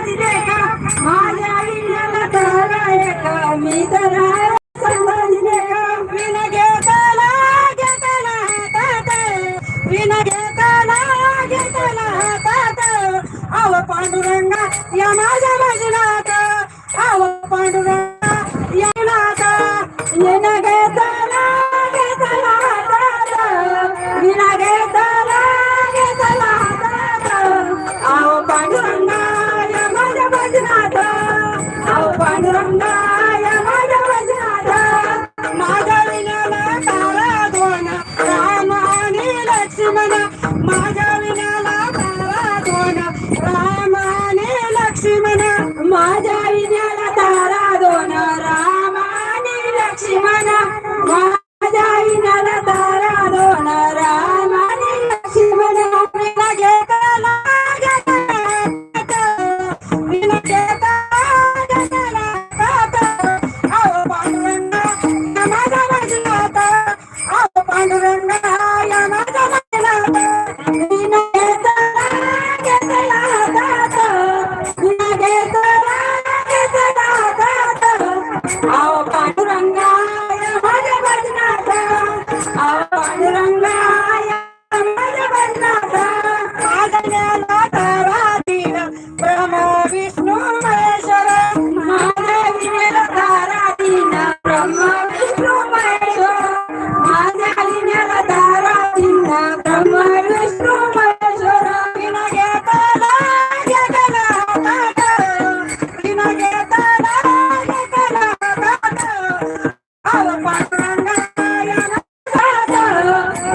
तिथे का माझ्या आईला धराय का मी धराय समजले का विन घेताना घेताना हातात विन घेताना घेताना हातात आव पांडुरंगा या माझ्या भजनात आव पांडुरंगा या नाता येणं माझ्या विनाला तारा दोन राम आणि लक्ष्मण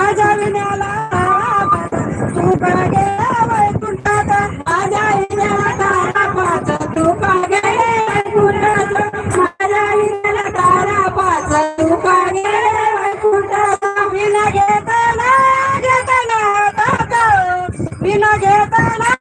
माझ्या विण्याला तू का गेला वैकुंठात माझ्या विण्याला तारा पाच तू का गेले वैकुंठात माझ्या विण्याला तारा पाच तू का गेले वैकुंठात विना घेताना घेताना विना घेताना